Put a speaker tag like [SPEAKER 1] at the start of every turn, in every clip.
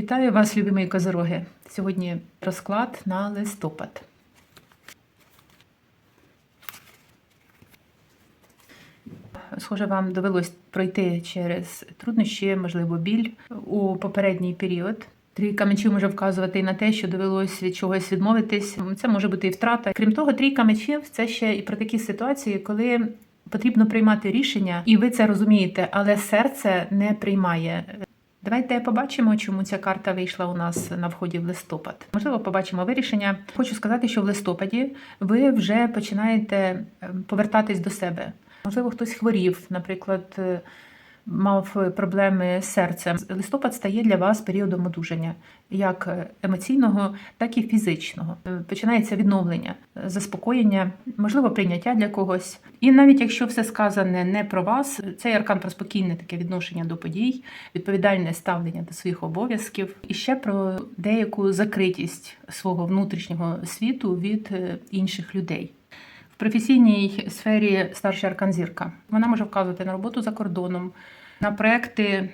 [SPEAKER 1] Вітаю вас, любі мої козороги. Сьогодні розклад на листопад. Схоже, вам довелось пройти через труднощі, можливо, біль у попередній період. Трійка мечів може вказувати і на те, що довелось від чогось відмовитись. Це може бути і втрата. Крім того, трійка мечів це ще і про такі ситуації, коли потрібно приймати рішення, і ви це розумієте, але серце не приймає. Давайте побачимо, чому ця карта вийшла у нас на вході в листопад. Можливо, побачимо вирішення. Хочу сказати, що в листопаді ви вже починаєте ем, повертатись до себе. Можливо, хтось хворів, наприклад, е, мав проблеми з серцем. Листопад стає для вас періодом одужання, як емоційного, так і фізичного. Е, Починається відновлення, е, заспокоєння, можливо, прийняття для когось. І навіть якщо все сказане не про вас, цей аркан про спокійне таке відношення до подій, відповідальне ставлення до своїх обов'язків, і ще про деяку закритість свого внутрішнього світу від е, інших людей. Професійній сфері старша арканзірка. Вона може вказувати на роботу за кордоном, на проекти е,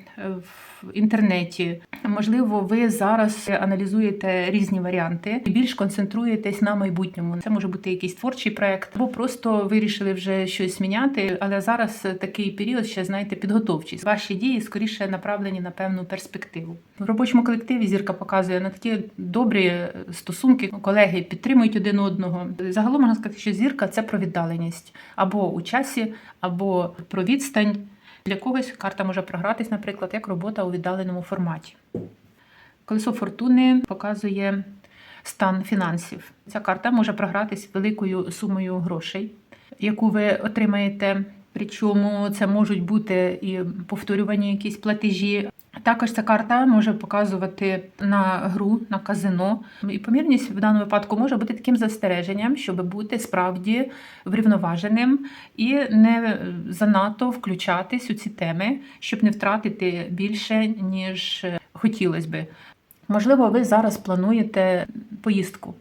[SPEAKER 1] в інтернеті. Можливо, ви зараз аналізуєте різні варіанти і більш концентруєтесь на майбутньому. Це може бути якийсь творчий проект, або просто вирішили вже щось міняти. Але зараз такий період ще знаєте підготовчий. Ваші дії скоріше направлені на певну перспективу. В робочому колективі зірка показує на такі добрі стосунки. Колеги підтримують один одного. Загалом можна сказати, що зірка це про віддаленість або у часі, або про відстань. Для когось карта може програтись, наприклад, як робота у віддаленому форматі. Колесо фортуни показує стан фінансів. Ця карта може програтись великою сумою грошей, яку ви отримаєте. Причому це можуть бути і повторювані якісь платежі. Також ця карта може показувати на гру, на казино. І помірність в даному випадку може бути таким застереженням, щоб бути справді врівноваженим і не занадто включатись у ці теми, щоб не втратити більше, ніж хотілося би. Можливо, ви зараз плануєте поїздку.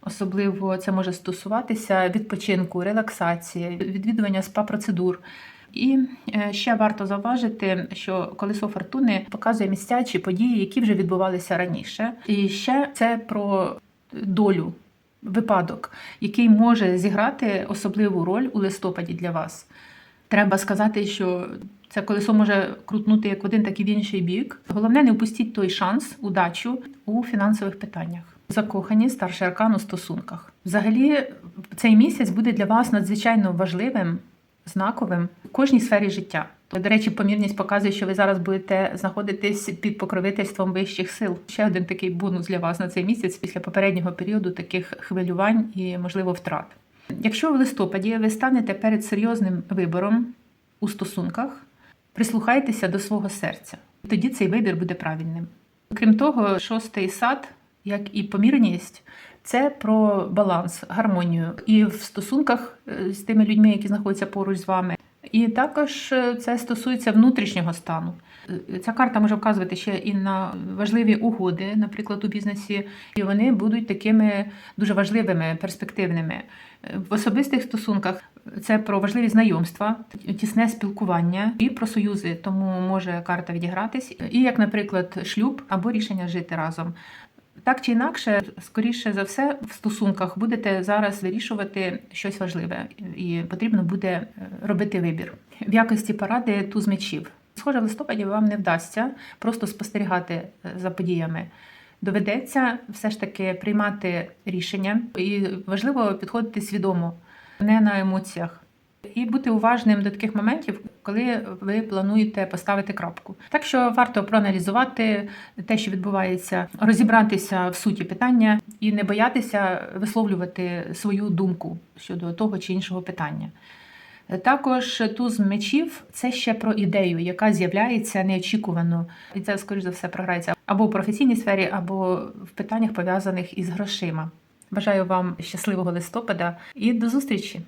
[SPEAKER 1] Особливо це може стосуватися відпочинку, релаксації, відвідування спа-процедур. І е, ще варто зауважити, що колесо фортуни показує місця чи події, які вже відбувалися раніше. І ще це про долю, випадок, який може зіграти особливу роль у листопаді для вас. Треба сказати, що це колесо може крутнути як в один, так і в інший бік. Головне, не впустіть той шанс, удачу у фінансових питаннях. Закохані старший аркан у стосунках. Взагалі, цей місяць буде для вас надзвичайно важливим, знаковим в кожній сфері життя. До речі, помірність показує, що ви зараз будете знаходитись під покровительством вищих сил. Ще один такий бонус для вас на цей місяць після попереднього періоду таких хвилювань і, можливо, втрат. Якщо в листопаді ви станете перед серйозним вибором у стосунках, прислухайтеся до свого серця. Тоді цей вибір буде правильним. Крім того, шостий сад, як і помірність, це про баланс, гармонію і в стосунках е, з тими людьми, які знаходяться поруч з вами. І також е, це стосується внутрішнього стану. Е, Ця карта може вказувати ще і на важливі угоди, наприклад, у бізнесі, і вони будуть такими дуже важливими, перспективними. В особистих стосунках це про важливі знайомства, тісне спілкування і про союзи, тому може карта відігратись, і як, наприклад, шлюб або рішення жити разом. Так чи інакше, скоріше за все, в стосунках будете зараз вирішувати щось важливе, і потрібно буде е, робити вибір. В якості поради туз мечів. Схоже, в листопаді вам не вдасться просто спостерігати е, за подіями. Доведеться все ж таки приймати рішення, і важливо підходити свідомо, не на емоціях. І бути уважним до таких моментів, коли ви плануєте поставити крапку. Так що варто проаналізувати те, що відбувається, розібратися в суті питання і не боятися висловлювати свою думку щодо того чи іншого питання. Також туз мечів це ще про ідею, яка з'являється неочікувано, і це, скоріш за все, програється або в професійній сфері, або в питаннях пов'язаних із грошима. Бажаю вам щасливого листопада і до зустрічі!